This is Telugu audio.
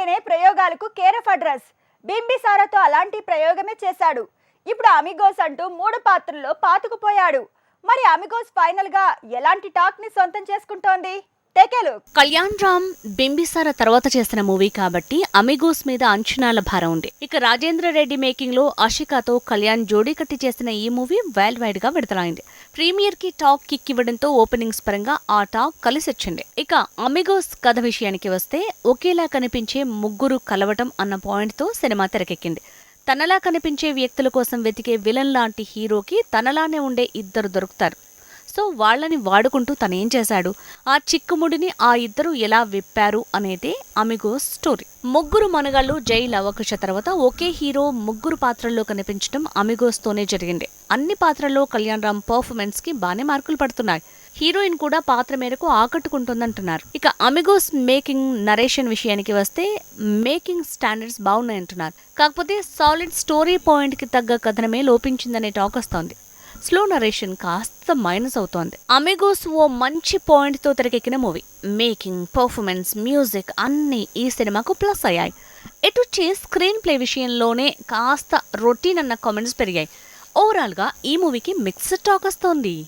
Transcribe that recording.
అంటేనే ప్రయోగాలకు కేరఫ్ అడ్రస్. బింబిసారాతో అలాంటి ప్రయోగమే చేశాడు. ఇప్పుడు అమిగోస్ అంటూ మూడు పాత్రల్లో పాతుకుపోయాడు. మరి అమిగోస్ ఫైనల్గా ఎలాంటి టాక్ని సొంతం చేసుకుంటోంది? కళ్యాణ్ రామ్ బింబిసార తర్వాత చేసిన మూవీ కాబట్టి అమిగోస్ మీద అంచనాల భారం ఉంది. ఇక రాజేంద్ర రెడ్డి మేకింగ్లో అషికాతో కళ్యాణ్ జోడీ కట్టి చేసిన ఈ మూవీ వరల్డ్ వైడ్గా విడుదలైంది. ప్రీమియర్కి టాక్ కిక్ ఇవ్వడంతో ఓపెనింగ్స్ పరంగా ఆ టాక్ కలిసొచ్చింది. ఇక అమిగోస్ కథ విషయానికి వస్తే ఒకేలా కనిపించే ముగ్గురు కలవటం అన్న పాయింట్తో సినిమా తెరకెక్కింది. తనలా కనిపించే వ్యక్తుల కోసం వెతికే విలన్ లాంటి హీరోకి తనలానే ఉండే ఇద్దరు దొరుకుతారు. సో వాళ్ళని వాడుకుంటూ తనేం చేశాడు? ఆ చిక్కుముడిని ఆ ఇద్దరు ఎలా విప్పారు అనేది అమిగోస్ స్టోరీ. ముగ్గురు మనగాళ్ళు జై లవకుశ తర్వాత ఒకే హీరో ముగ్గురు పాత్రల్లో కనిపించడం అమిగోస్తోనే జరిగింది. అన్ని పాత్రల్లో కళ్యాణ్ రామ్ పర్ఫార్మెన్స్కి బానే మార్కులు పడుతున్నాయి. హీరోయిన్ కూడా పాత్ర మేరకు ఆకట్టుకుంటుందంటున్నారు. ఇక అమిగోస్ మేకింగ్ నరేషన్ విషయానికి వస్తే మేకింగ్ స్టాండర్డ్స్ బాగున్నాయంటున్నారు. కాకపోతే సాలిడ్ స్టోరీ పాయింట్కి తగ్గ కథనమే లోపించిందనే టాక్ వస్తోంది. స్లో నరేషన్ కాస్త మైనస్ అవుతోంది. అమెగోస్ ఓ మంచి పాయింట్తో తెరకెక్కిన మూవీ మేకింగ్ పర్ఫార్మెన్స్ మ్యూజిక్ అన్నీ ఈ సినిమాకు ప్లస్ అయ్యాయి. ఎటు చే స్క్రీన్ ప్లే విషయంలోనే కాస్త రొటీన్ అన్న కామెంట్స్ పెరిగాయి. ఓవరాల్గా ఈ మూవీకి మిక్స్డ్ టాక్ వస్తోంది.